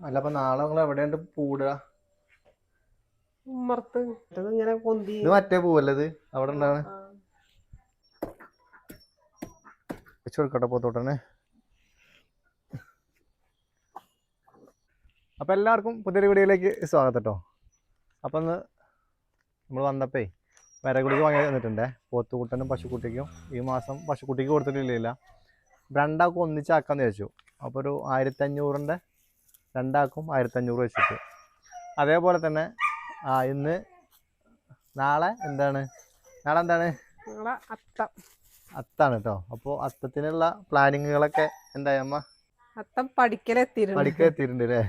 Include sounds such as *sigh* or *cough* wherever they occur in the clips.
അല്ല അപ്പൊ നാളെ നിങ്ങൾ എവിടെയുണ്ട് പൂടുക ഉമ്മർത്ത് ഇത് ഇങ്ങനെ പൊന്തി. ഇത് മറ്റേ പൂവല്ലത് അവിടെ ഉണ്ടാണ്. വെച്ച് കൊടുക്കട്ടെ പോത്തോട്ടനെ അപ്പൊ എല്ലാവർക്കും പുതിയൊരു വീഡിയോയിലേക്ക് സ്വാഗതം കേട്ടോ അപ്പൊ ഒന്ന് നമ്മൾ വന്നപ്പേ വരകുടിക്ക് വാങ്ങി തന്നിട്ടുണ്ടേ പോത്തുകുട്ടനും പശുക്കുട്ടിക്കും ഈ മാസം പശുക്കുട്ടിക്ക് കൊടുത്തിട്ടില്ല. രണ്ടാൾക്കും ഒന്നിച്ചാക്കാന്ന് വിചാരിച്ചു. അപ്പോൾ ഒരു ആയിരത്തി ആയിരത്തഞ്ഞൂറിന്റെ രണ്ടാൾക്കും ആയിരത്തഞ്ഞൂറ് വെച്ചിട്ട്. അതേപോലെ തന്നെ ആ ഇന്ന് നാളെ എന്താണ്? നാളെ എന്താണ്? അത്തം. അത്താണ് കേട്ടോ അപ്പോൾ അത്തത്തിനുള്ള പ്ലാനിങ്ങുകളൊക്കെ എന്തായി അമ്മ? അത്തം പഠിക്കലെത്തിയിട്ടുണ്ട് പഠിക്കാൻ എത്തിയിട്ടുണ്ട് അല്ലേ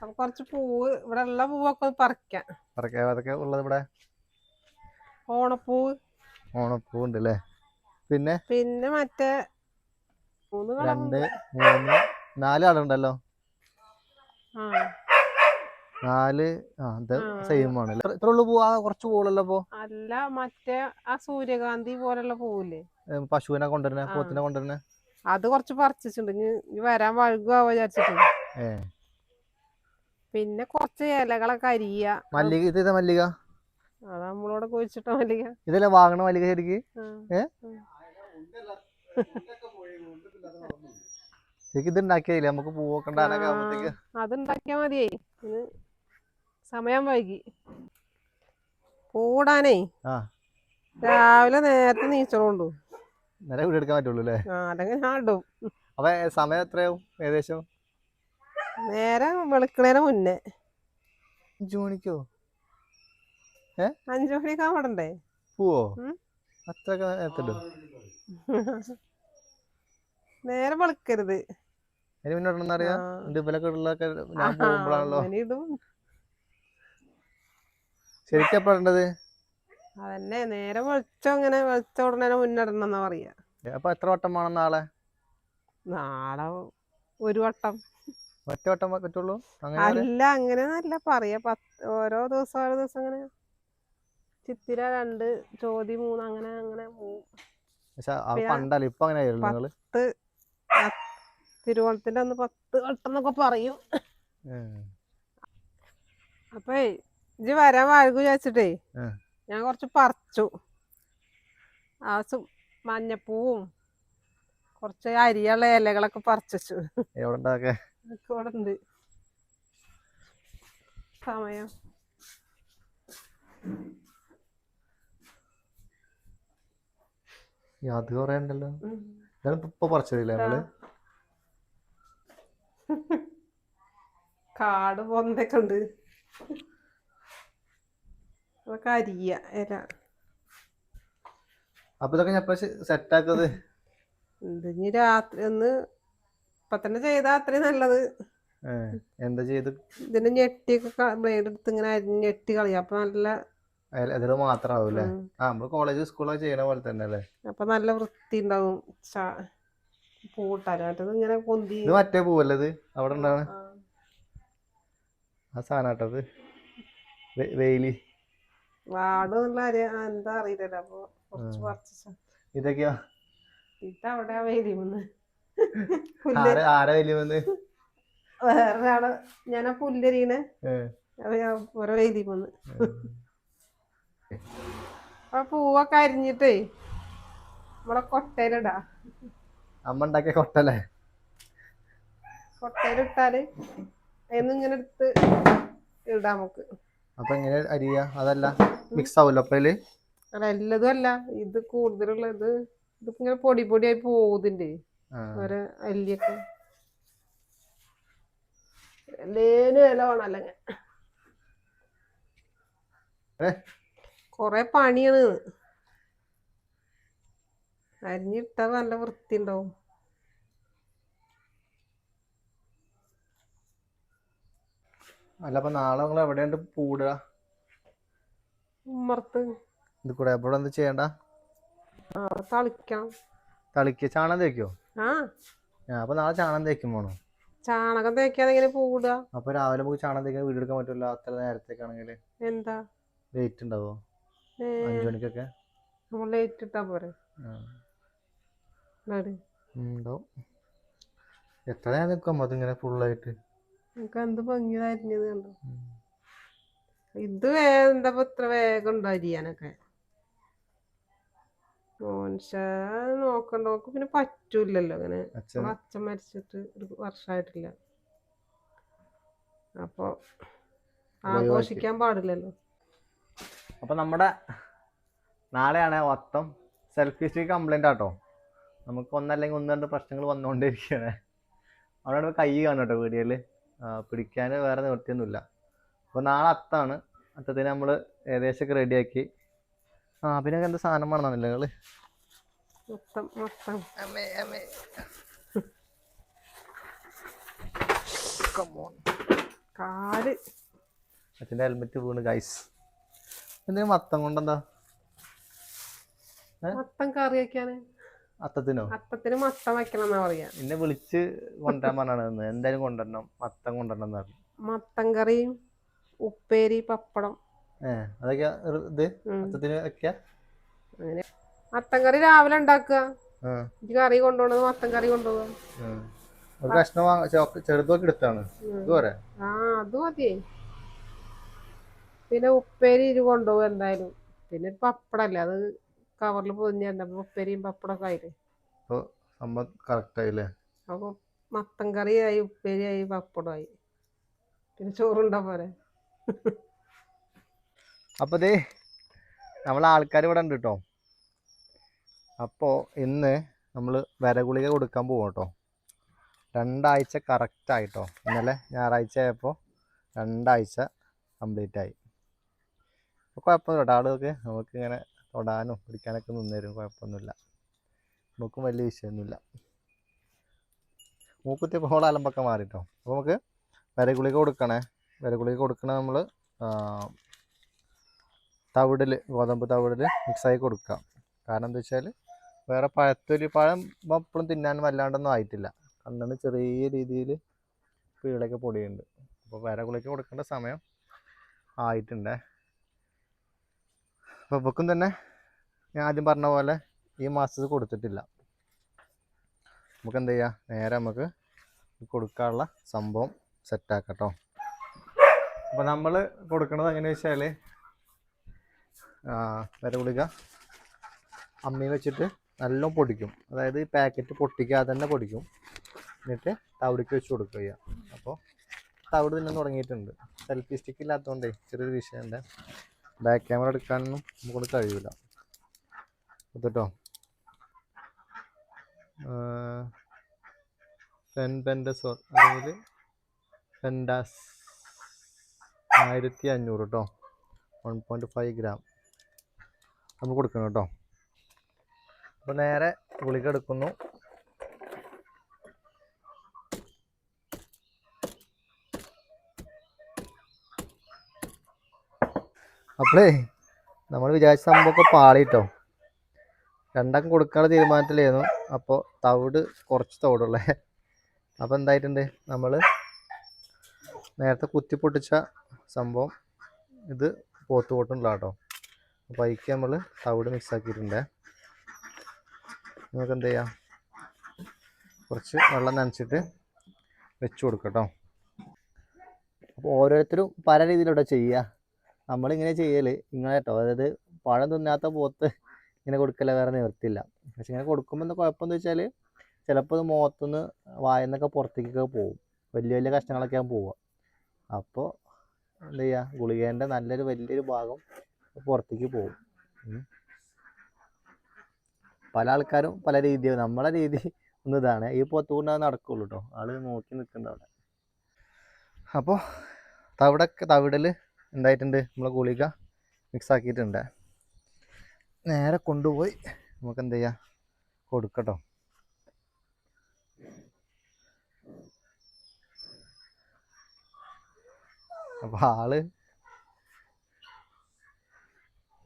അപ്പൊ കുറച്ച് പൂവ് ഇവിടെ ഉള്ള പൂവൊക്കെ പറിക്കാം. പറിക്കാം. അതൊക്കെ ഉള്ളത് ഇവിടെ? ഓണപ്പൂവ്. ഓണപ്പൂ ഉണ്ട് അല്ലേ പിന്നെ? പിന്നെ മറ്റേ രണ്ട് മൂന്ന് നാല് ആളുണ്ടല്ലോ നാല് ആ. സെയിം ആണ് ഇത്ര ഉള്ളു പോവാ? കുറച്ച് പൂളല്ലോ അപ്പോ അല്ല മറ്റേ ആ സൂര്യകാന്തി പോലുള്ള പൂവില്ലേ? പശുവിനെ കൊണ്ടുവരുന്നേ ആ. പോത്തിനെ കൊണ്ടുവരുന്നേ? അത് കുറച്ച് പറിച്ചിട്ടുണ്ട്. ഇനി വരാൻ വഴുകുക വിചാരിച്ചിട്ടുണ്ട് പിന്നെ കുറച്ച് ഇലകളൊക്കെ അരിയ. മല്ലിക ഇത് മല്ലിക? അത് നമ്മളോട് കുഴിച്ചിട്ട മല്ലിക. ഇതല്ലേ വാങ്ങണ മല്ലിക ശരിക്ക്? ആ. ഏ? ശരിക്കും ഇത് നമുക്ക് പൂവൊക്കെ ഉണ്ടാകാനൊക്കെ ആകുമ്പോഴത്തേക്ക് അതുണ്ടാക്കിയാ മതിയേ. ഇന്ന് സമയം വൈകി. പൂടാനേ. ആ. രാവിലെ നേരത്തെ നീച്ചോണ്ടു നേരെ വീട് എടുക്കാൻ പറ്റുള്ളൂ അല്ലേ ആ അല്ലെങ്കിൽ ഞാൻ ഇടും. അപ്പൊ സമയം എത്രയാവും ഏകദേശം? നേരെ വെളുക്കണേന് മുന്നേ. അഞ്ചു മണിക്കോ അഞ്ചു മണിയൊക്കെ ആവണ്ടേ പോവോ? ഉം. അത്രയൊക്കെ നേരത്തെ ഇടും *laughs* നേരെ വെളുക്കരുത്. അതിന് പിന്നെ ഇടണമെന്ന് അറിയാം. എന്റെ ഇവലൊക്കെ ഞാൻ പോകുമ്പോഴാണല്ലോ. ശരിക്കാ ഇടേണ്ടത്? അതന്നെ നേരെ വെളിച്ചം ഇങ്ങനെ വെളിച്ച ഉടനെ മുന്നിടണം എന്നാ പറയാ. അപ്പൊ എത്ര വട്ടം വേണം നാളെ? നാളെ ഒരു വട്ടം. ഒറ്റ വട്ടം പറ്റുള്ളൂ? അങ്ങനെ അല്ല അങ്ങനെ നല്ല പറയാ. പത്ത് ഓരോ ദിവസം ഓരോ ദിവസം അങ്ങനെ. ചിത്തിര രണ്ട് ചോതി മൂന്ന് അങ്ങനെ അങ്ങനെ പണ്ടല്ല ഇപ്പൊ അങ്ങനെ പത്ത് തിരുവോണത്തിന്റെ അന്ന് പത്ത് വട്ടം എന്നൊക്കെ പറയും. അപ്പേ ഇജ്ജ് വരാൻ വഴുകു വിചാരിച്ചിട്ടേ ഞാൻ കുറച്ച് പറിച്ചു. ആ മഞ്ഞപ്പൂവും കുറച്ച് അരിയുള്ള ഇലകളൊക്കെ പറിച്ചു എവിടെ ഉണ്ടാക്കെ ഇവിടെ ഉണ്ട് സമയം. അത് കൊറേ ഉണ്ടല്ലോ. ഇതാണ് ഇപ്പൊ പറിച്ചതില്ലേ നമ്മൾ? കാട് പൊന്തൊക്കെ ഉണ്ട്. അതൊക്കെ അരിയ ഇല. അപ്പൊ ഇതൊക്കെ ഞാൻ സെറ്റ് ആക്കുന്നത് ഇനി രാത്രി ഒന്ന് ഇപ്പൊ തന്നെ ചെയ്താ അത്രയും നല്ലത്. എന്താ ചെയ്ത്? ഇതിന്റെ ഞെട്ടിയൊക്കെ ബ്ലേഡ് എടുത്ത് ഇങ്ങനെ അരിഞ്ഞ് ഞെട്ടി കളിയാ. അപ്പൊ നല്ല അതിൽ മാത്രമാവും അല്ലേ ആ നമ്മൾ കോളേജ് സ്കൂളൊക്കെ ചെയ്യണ പോലെ തന്നെ അല്ലേ അപ്പൊ നല്ല വൃത്തി ഉണ്ടാവും പൂട്ടാൻ മറ്റത് ഇങ്ങനെ പൊന്തി. ഇത് മറ്റേ പൂവല്ലത് അവിടെ ഉണ്ടാണ് ആ. ആ. സാധനം കേട്ടത് വെയിൽ. വാട് എന്നുള്ള അരി എന്താ അറിയില്ലല്ലോ. അപ്പൊ കുറച്ച് ഉം. പറിച്ച ഇതൊക്കെയാ? ഇതവിടെ വെയിലി വന്ന് ആരെ ആരെ വലിയ വന്ന് വേറൊരാൾ ഞാൻ ആ പുല്ലരീനെ ഏ, അത് ഞാൻ ഓരോ വെയിലി ആ പൂവൊക്കെ അരിഞ്ഞിട്ടേ നമ്മളെ കൊട്ടയിലിടാ അമ്മ ഉണ്ടാക്കിയ കൊട്ടല്ലേ? കൊട്ടയിലിട്ടാൽ ഇങ്ങനെ എടുത്ത് ഇടാം നമുക്ക്. അപ്പൊ എങ്ങനെ അരിയ? അതല്ല മിക്സ് ആവൂല്ലോ അപ്പൊ അതിൽ? അല്ല എല്ലതും അല്ല. ഇത് കൂടുതലുള്ള ഇത് ഇത് ഇങ്ങനെ പൊടി പൊടിയായി പോകുതിന്റെ. ഓരോ അല്ലിയൊക്കെ. എല്ലേനും ഇല വേണമല്ല? കൊറേ പണിയാണ്. അരിഞ്ഞിട്ടാ നല്ല വൃത്തി ഉണ്ടാവും അല്ല അപ്പൊ നാളെ നിങ്ങൾ എവിടെയുണ്ട് പൂടുക? ഉമ്മർത്ത് ഇത് കൂടെ എവിടെ എന്ത് ചെയ്യണ്ട? ആ തളിക്കണം. തളിക്ക ചാണകം തേക്കോ ആ. അപ്പൊ നാളെ ചാണകം തേക്കും വേണോ. ചാണകം തേക്കാതെ എങ്ങനെ പൂടുക. അപ്പൊ രാവിലെ നമുക്ക് ചാണകം തേക്കാൻ വീടെടുക്കാൻ പറ്റില്ല അത്ര നേരത്തേക്കാണെങ്കിൽ എന്താ? ലേറ്റ് ഉണ്ടാവോ? അഞ്ചു മണിക്കൊക്കെ? നമ്മൾ ലേറ്റ് ഇട്ടാ പോരെ. നട്. ഉണ്ടാവും എത്ര നേരം നിൽക്കും അതിങ്ങനെ ഫുള്ളായിട്ട് നമുക്ക് എന്ത് ഭംഗിയതായിരുന്നത് കണ്ടോ? ഇത് എന്താ ഇത്ര വേഗം ഉണ്ടോ അരിയാനൊക്കെ? മോൻഷ നോക്കണ്ട നോക്ക് പിന്നെ പറ്റൂലല്ലോ അങ്ങനെ. അച്ഛൻ? മരിച്ചിട്ട് ഒരു വർഷമായിട്ടില്ല അപ്പൊ ആഘോഷിക്കാൻ പാടില്ലല്ലോ. അപ്പോൾ നമ്മുടെ നാളെയാണ് മൊത്തം സെൽഫി സ്റ്റിക്ക് കംപ്ലൈന്റ് ആട്ടോ. നമുക്ക് ഒന്നല്ലെങ്കിൽ ഒന്ന് രണ്ട് പ്രശ്നങ്ങൾ വന്നുകൊണ്ടിരിക്കുകയാണ് അവിടെ കൈ കാണും കേട്ടോ വീഡിയോയിൽ പിടിക്കാൻ വേറെ നിവൃത്തിയൊന്നുമില്ല. അപ്പോൾ നാളെ അത്താണ്. അത്തത്തിന് നമ്മൾ ഏകദേശമൊക്കെ റെഡിയാക്കി. ആ പിന്നെ എന്താ സാധനം വേണമെന്നില്ല നിങ്ങൾ മൊത്തം മൊത്തം. അമ്മേ അമ്മേ. കാൽ. അച്ഛന്റെ ഹെൽമെറ്റ് വീണ് ഗൈസ് എന്തിനാ മത്തം കൊണ്ടെന്താ? മത്തം കറി അത്തത്തിനോ? അത്തത്തിന് മത്തം വെക്കണം എന്നാ പറയാ. എന്നെ വിളിച്ച് കൊണ്ടുവരാൻ പറഞ്ഞാണ് എന്തായാലും കൊണ്ടുവരണം. മത്തം കൊണ്ടുവരണം പറഞ്ഞു. മത്തം കറിയും ഉപ്പേരി പപ്പടം. ഏ അതൊക്കെ ഒരു ഇത്? ഉം. അത്തത്തിന് വെക്കാ? അങ്ങനെ. മത്തൻ കറി രാവിലെ ഉണ്ടാക്കുക. ഇത് കറി കൊണ്ടുപോകണത് മത്തൻ കറി കൊണ്ടുപോകാം. ഒരു കഷ്ണം ചെറുതൊക്കെ എടുത്താണ്. ആ അത് മതി. പിന്നെ ഉപ്പേരി ഇത് കൊണ്ടുപോകും എന്തായാലും. പിന്നെ പപ്പടല്ലേ അത് കവറിൽ പൊതിഞ്ഞ ഉപ്പേരിയും പപ്പടമൊക്കെ ആയില്ലേ? അപ്പോൾ സംഭവം കറക്റ്റ് അപ്പോൾ അപ്പൊ മത്തൻ കറിയായി ഉപ്പേരിയായി പപ്പടമായി. പിന്നെ ചോറുണ്ടാ പോരെ? അപ്പോൾ ദേ നമ്മളെ ആൾക്കാർ ഇവിടെ ഉണ്ട് കേട്ടോ അപ്പോൾ ഇന്ന് നമ്മൾ വരഗുളിക കൊടുക്കാൻ പോകും കേട്ടോ രണ്ടാഴ്ച കറക്റ്റ് ആയിട്ടോ ഇന്നലെ ഞായറാഴ്ച ആയപ്പോൾ രണ്ടാഴ്ച കംപ്ലീറ്റ് ആയി. അപ്പോൾ കുഴപ്പമില്ല കേട്ടോ ആളുകൾക്ക് നമുക്ക് ഇങ്ങനെ തൊടാനും പിടിക്കാനൊക്കെ തരും കുഴപ്പമൊന്നുമില്ല. നമുക്കും വലിയ വിഷയമൊന്നുമില്ല. മൂക്കുത്തി ഇപ്പോൾ അലമ്പൊക്കെ മാറിട്ടോ. അപ്പോൾ നമുക്ക് വരഗുളിക കൊടുക്കണേ. വരഗുളിക കൊടുക്കണ നമ്മൾ തവിടിൽ ഗോതമ്പ് തവിടിൽ മിക്സായി കൊടുക്കാം കാരണം എന്താ വെച്ചാൽ വേറെ പഴത്തൊലി പഴം എപ്പോഴും തിന്നാനും വല്ലാണ്ടൊന്നും ആയിട്ടില്ല. കണ്ണിന് ചെറിയ രീതിയിൽ പീളൊക്കെ പൊടിയുണ്ട്. അപ്പോൾ വരഗുളിക ഗുളിക കൊടുക്കേണ്ട സമയം ആയിട്ടുണ്ടേ. അപ്പോൾ ഇവക്കും തന്നെ ഞാൻ ആദ്യം പറഞ്ഞ പോലെ ഈ മാസത്തിൽ കൊടുത്തിട്ടില്ല. നമുക്ക് എന്ത് ചെയ്യാം? നേരെ നമുക്ക് കൊടുക്കാനുള്ള സംഭവം സെറ്റാക്കട്ടോ കേട്ടോ അപ്പോൾ നമ്മൾ കൊടുക്കുന്നത് എങ്ങനെയാ വെച്ചാൽ വില ഗുളിക അമ്മി വെച്ചിട്ട് നല്ല പൊടിക്കും. അതായത് ഈ പാക്കറ്റ് പൊട്ടിക്കാതെ തന്നെ പൊടിക്കും. എന്നിട്ട് തവിടിക്ക് വെച്ച് കൊടുക്കുക അപ്പോൾ തവിട് തിന്നാൻ തുടങ്ങിയിട്ടുണ്ട്. സെൽഫി സ്റ്റിക്ക് ഇല്ലാത്തതുകൊണ്ടേ ചെറിയൊരു വിഷയമുണ്ട് ബാക്ക് ക്യാമറ എടുക്കാനൊന്നും നമുക്കൊണ്ട് കഴിയില്ല കേട്ടോ ഫെൻ പെൻഡസോർ അല്ലെങ്കിൽ ഫെൻഡാസ് ആയിരത്തി അഞ്ഞൂറ് കേട്ടോ വൺ പോയിന്റ് ഫൈവ് ഗ്രാം നമുക്ക് കൊടുക്കണം കേട്ടോ അപ്പോൾ നേരെ ഗുളിക എടുക്കുന്നു. അപ്പോഴേ നമ്മൾ വിചാരിച്ച സംഭവമൊക്കെ പാളിട്ടോ? രണ്ടാം കൊടുക്കാനുള്ള തീരുമാനത്തിലായിരുന്നു അപ്പോൾ തവിട് കുറച്ച് തവിടുള്ളേ. അപ്പോൾ എന്തായിട്ടുണ്ട്? നമ്മൾ നേരത്തെ കുത്തി പൊട്ടിച്ച സംഭവം ഇത് പോത്ത് പൊട്ടുള്ള കേട്ടോ അപ്പോൾ അതിക്ക് നമ്മൾ തവിട് മിക്സ് ആക്കിയിട്ടുണ്ട് നമുക്ക് എന്ത് ചെയ്യാം? കുറച്ച് വെള്ളം നനച്ചിട്ട് വെച്ച് കൊടുക്കാം കേട്ടോ. അപ്പോൾ ഓരോരുത്തരും പല രീതിയിലൂടെ ചെയ്യുക നമ്മളിങ്ങനെ ചെയ്യൽ ഇങ്ങനെ കേട്ടോ അതായത് പഴം തിന്നാത്ത പോത്ത് ഇങ്ങനെ കൊടുക്കല വേറെ നിവർത്തില്ല പക്ഷെ ഇങ്ങനെ കൊടുക്കുമ്പോൾ എന്താ കുഴപ്പമെന്ന് വെച്ചാൽ ചിലപ്പോൾ ഇത് മുഖത്തുനിന്ന് വായന്നൊക്കെ പുറത്തേക്കൊക്കെ പോകും വലിയ വലിയ കഷ്ണങ്ങളൊക്കെ ആകും പോവുക അപ്പോൾ എന്താ ചെയ്യുക ഗുളികേന്റെ നല്ലൊരു വലിയൊരു ഭാഗം പുറത്തേക്ക് പോകും പല ആൾക്കാരും പല രീതിയാണ് നമ്മളെ രീതി ഒന്ന് ഇതാണ്. ഈ പൊത്തുകൊണ്ട് നടക്കുള്ളൂ കേട്ടോ ആൾ നോക്കി നിൽക്കുന്നുണ്ട് അവിടെ അപ്പോൾ തവിടൊക്കെ തവിടൽ എന്തായിട്ടുണ്ട്? നമ്മളെ ഗുളിക മിക്സ് ആക്കിയിട്ടുണ്ട്. നേരെ കൊണ്ടുപോയി നമുക്ക് എന്ത് ചെയ്യാം? കൊടുക്കട്ടോ. അപ്പോൾ ആൾ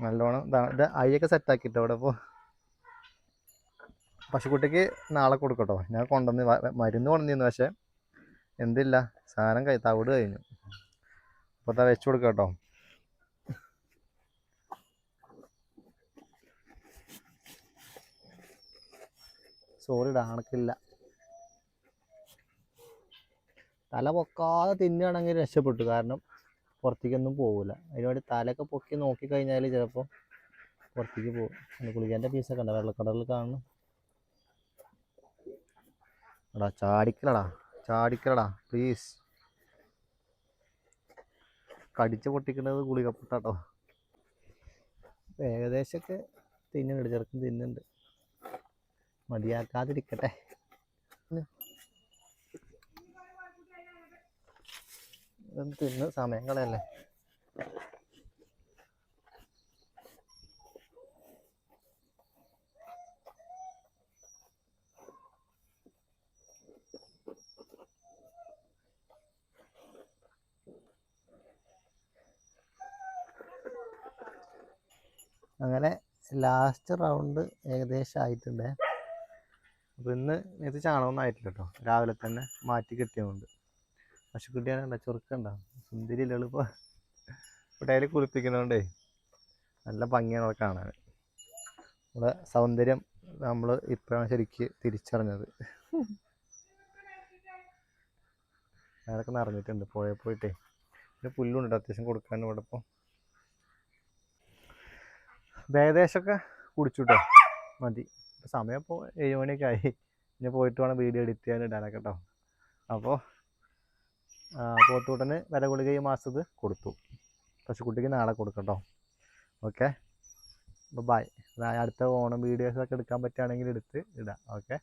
നല്ലോണം ഇതാ- അഴിയൊക്കെ സെറ്റാക്കിട്ടോ അവിടെ ഇപ്പോൾ പശുക്കുട്ടിക്ക് നാളെ കൊടുക്കട്ടോ. ഞാൻ കൊണ്ടുവന്ന് മരുന്ന് കൊണ്ടുവന്നിരുന്നു പക്ഷേ എന്തില്ല സാധനം കൈ തവിട് കഴിഞ്ഞു. അപ്പോൾ അതാ വെച്ച് കൊടുക്കാം കേട്ടോ. സോറി ഡാണക്കില്ല തല പൊക്കാതെ തിന്നുകയാണെങ്കിൽ രക്ഷപ്പെട്ടു. കാരണം പുറത്തേക്കൊന്നും പോകില്ല അതിനുവേണ്ടി തലയൊക്കെ പൊക്കി നോക്കി കഴിഞ്ഞാൽ ചിലപ്പോൾ പുറത്തേക്ക് പോകും. ഗുളികേന്റെ പീസൊക്കെ ഉണ്ട്. വെള്ളക്കടലിൽ കാണുന്നു എടാ ചാടിക്കലടാ. ചാടിക്കലടാ പ്ലീസ് കടിച്ച് പൊട്ടിക്കുന്നത് ഗുളിക പൊട്ടാട്ടോ ഏകദേശമൊക്കെ തിന്നുന്നുണ്ട് ചെറുക്കും തിന്നുന്നുണ്ട്. മതിയാക്കാതിരിക്കട്ടെ. തിന്ന് സമയം കളയല്ലേ അങ്ങനെ ലാസ്റ്റ് റൗണ്ട് ഏകദേശം ആയിട്ടുണ്ട്. അപ്പം ഇന്ന് ഇത് ചാണകമൊന്നും ആയിട്ടില്ല കേട്ടോ രാവിലെ തന്നെ മാറ്റി കിട്ടിയതുകൊണ്ട്. പശുക്കുട്ടിയാണ് ചുരുക്കണ്ട സുന്ദരി എളുപ്പ ഇപ്പോൾ ഡെയിലി കുളിപ്പിക്കുന്നതുകൊണ്ടേ നല്ല ഭംഗിയാണ് അവിടെ കാണാൻ. നമ്മുടെ സൗന്ദര്യം നമ്മൾ ഇപ്പോഴാണ് ശരിക്ക് തിരിച്ചറിഞ്ഞത്. അതൊക്കെ നിറഞ്ഞിട്ടുണ്ട് പുഴയിൽ പോയിട്ടേ. പിന്നെ പുല്ലുണ്ട് അത്യാവശ്യം കൊടുക്കാൻ ഇവിടെ ഇപ്പോൾ ഏകദേശമൊക്കെ കുടിച്ചു കേട്ടോ മതി. ഇപ്പോൾ സമയം ഇപ്പോൾ ഏഴ് മണിയൊക്കെ ആയി. ഇനി പോയിട്ട് വേണം വീഡിയോ എഡിറ്റ് ചെയ്യാൻ ഇടാനൊക്കെ കേട്ടോ അപ്പോൾ പോത്തുകൂട്ടന് വില ഗുളിക ഈ മാസത്ത് കൊടുത്തു. പശുക്കുട്ടിക്ക് നാളെ കൊടുക്കട്ടോ ഓക്കെ? അപ്പോൾ ബൈ അടുത്ത ഓണം വീഡിയോസൊക്കെ എടുക്കാൻ പറ്റുകയാണെങ്കിൽ എടുത്ത് ഇടാം. ഓക്കെ?